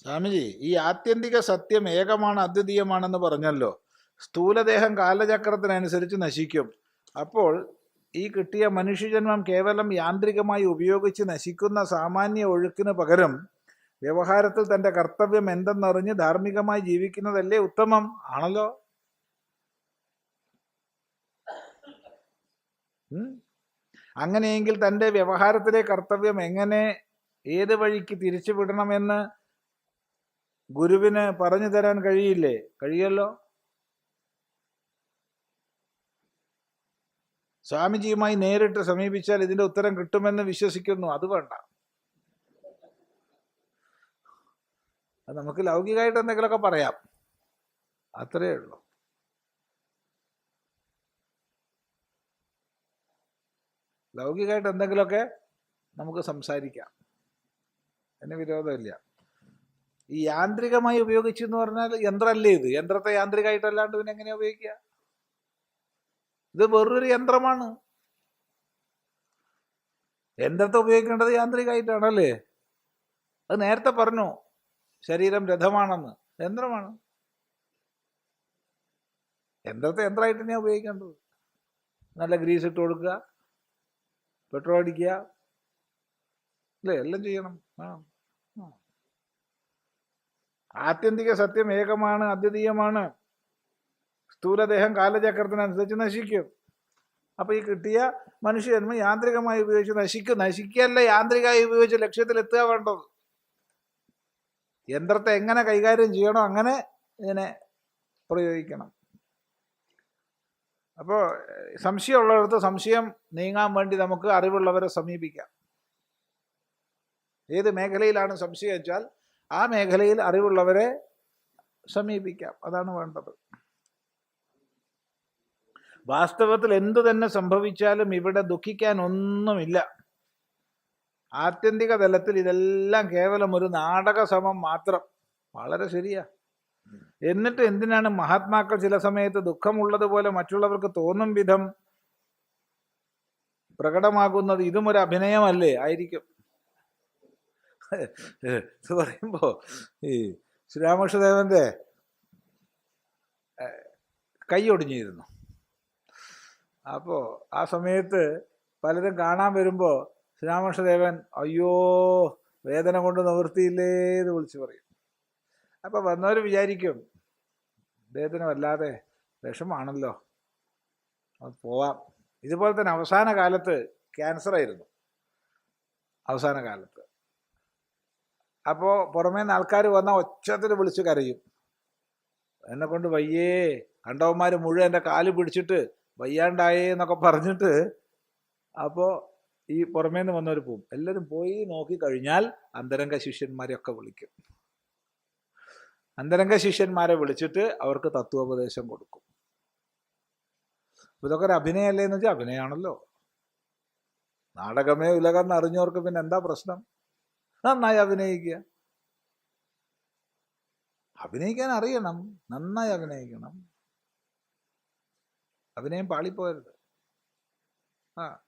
സ്വാമിജി ഈ ആത്യന്തിക സത്യം ഏകമാണ് അദ്വിതീയമാണെന്ന് പറഞ്ഞല്ലോ. സ്ഥൂലദേഹം കാലചക്രത്തിനനുസരിച്ച് നശിക്കും. അപ്പോൾ ഈ കിട്ടിയ മനുഷ്യജന്മം കേവലം യാന്ത്രികമായി ഉപയോഗിച്ച് നശിക്കുന്ന സാമാന്യ ഒഴുക്കിന് പകരം വ്യവഹാരത്തിൽ തന്റെ കർത്തവ്യം എന്തെന്നറിഞ്ഞ് ധാർമ്മികമായി ജീവിക്കുന്നതല്ലേ ഉത്തമം? ആണല്ലോ? അങ്ങനെയെങ്കിൽ തന്റെ വ്യവഹാരത്തിലെ കർത്തവ്യം എങ്ങനെ ഏത് വഴിക്ക് തിരിച്ചുവിടണമെന്ന് ഗുരുവിന് പറഞ്ഞു തരാൻ കഴിയില്ലേ? കഴിയല്ലോ? സ്വാമിജിയുമായി നേരിട്ട് സമീപിച്ചാൽ ഇതിന്റെ ഉത്തരം കിട്ടുമെന്ന് വിശ്വസിക്കുന്നു. അത് വേണ്ട. നമുക്ക് ലൗകികമായിട്ട് എന്തെങ്കിലുമൊക്കെ പറയാം. അത്രയേ ഉള്ളൂ. ലൗകികമായിട്ട് എന്തെങ്കിലുമൊക്കെ നമുക്ക് സംസാരിക്കാം. അതിന് വിരോധമില്ല. ഈ യാന്ത്രികമായി ഉപയോഗിച്ചു എന്ന് പറഞ്ഞാൽ യന്ത്രമല്ലേ ഇത്? യന്ത്രത്തെ യാന്ത്രികമായിട്ടല്ലാണ്ട് പിന്നെ എങ്ങനെയാ ഉപയോഗിക്കുക? ഇത് വെറൊരു യന്ത്രമാണ്. യന്ത്രത്തെ ഉപയോഗിക്കേണ്ടത് യാന്ത്രികമായിട്ടാണ് അല്ലേ അത് നേരത്തെ പറഞ്ഞു ശരീരം രഥമാണെന്ന്. യന്ത്രമാണ്. യന്ത്രത്തെ യന്ത്രമായിട്ട് തന്നെയാണ് ഉപയോഗിക്കേണ്ടത്. നല്ല ഗ്രീസ് ഇട്ട് കൊടുക്കുക പെട്രോൾ അടിക്കുക അല്ലേ? എല്ലാം ചെയ്യണം. വേണം. ആത്യന്തിക സത്യം ഏകമാണ് അദ്വിതീയമാണ്. സ്ഥൂലദേഹം കാലചക്രത്തിനനുസരിച്ച് നശിക്കും. അപ്പോൾ ഈ കിട്ടിയ മനുഷ്യജന്മം യാന്ത്രികമായി ഉപയോഗിച്ച് നശിക്കും. നശിക്കല്ല യാന്ത്രികമായി ഉപയോഗിച്ച് ലക്ഷ്യത്തിലെത്തുക വേണ്ടത്. യന്ത്രത്തെ എങ്ങനെ കൈകാര്യം ചെയ്യണോ അങ്ങനെ ഇതിനെ പ്രയോഗിക്കണം. അപ്പോൾ സംശയമുള്ളിടത്ത് സംശയം നീങ്ങാൻ വേണ്ടി നമുക്ക് അറിവുള്ളവരെ സമീപിക്കാം. ഏത് മേഖലയിലാണ് സംശയം വെച്ചാൽ ആ മേഖലയിൽ അറിവുള്ളവരെ സമീപിക്കാം. അതാണ് വേണ്ടത്. വാസ്തവത്തിൽ എന്തു തന്നെ സംഭവിച്ചാലും ഇവിടെ ദുഃഖിക്കാൻ ഒന്നുമില്ല ആത്യന്തിക തലത്തിൽ ഇതെല്ലാം കേവലം ഒരു നാടക സമം മാത്രം. വളരെ ശരിയാ. എന്നിട്ട് എന്തിനാണ് മഹാത്മാക്കൾ ചില സമയത്ത് ദുഃഖമുള്ളതുപോലെ മറ്റുള്ളവർക്ക് തോന്നും വിധം പ്രകടമാകുന്നത്? ഇതും ഒരു അഭിനയമല്ലേ? ആയിരിക്കും. ഇത് പറയുമ്പോൾ ഈ ശ്രീരാമകൃഷ്ണദേവന്റെ കൈ ഒടിഞ്ഞിരുന്നു. അപ്പോൾ ആ സമയത്ത് പലരും കാണാൻ വരുമ്പോൾ ശ്രീരാമകൃഷ്ണദേവൻ അയ്യോ വേദന കൊണ്ട് നിവൃത്തിയില്ലേ എന്ന് വിളിച്ചു പറയും. അപ്പോൾ വന്നവർ വിചാരിക്കും അദ്ദേഹത്തിന് വല്ലാതെ വിഷമാണല്ലോ. അത് പോവാം. ഇതുപോലെ തന്നെ അവസാന കാലത്ത് ക്യാൻസർ ആയിരുന്നു അവസാന കാലത്ത്. അപ്പോൾ പുറമേ നിന്ന് ആൾക്കാർ വന്നാൽ ഒച്ചത്തിൽ വിളിച്ച് കരയും. എന്നെ കൊണ്ട് വയ്യേ കണ്ടവന്മാർ മുഴുവൻ എന്റെ കാൽ പിടിച്ചിട്ട് വയ്യാണ്ടായേ എന്നൊക്കെ പറഞ്ഞിട്ട് അപ്പോൾ ഈ പുറമേ നിന്ന് വന്നവർ പോവും. എല്ലാവരും പോയി നോക്കി കഴിഞ്ഞാൽ അന്തരംഗ ശിഷ്യന്മാരെയൊക്കെ വിളിക്കും. അന്തരംഗ ശിഷ്യന്മാരെ വിളിച്ചിട്ട് അവർക്ക് തത്വോപദേശം കൊടുക്കും. ഇതൊക്കെ ഒരു അഭിനയമല്ലേ എന്ന് വെച്ചാൽ അഭിനയമാണല്ലോ നാടകമേ ഉലകം അറിഞ്ഞവർക്ക് പിന്നെ എന്താ പ്രശ്നം? നന്നായി അഭിനയിക്കുക. അഭിനയിക്കാൻ അറിയണം. നന്നായി അഭിനയിക്കണം. അഭിനയം പാളിപ്പോയരുത്. ആ.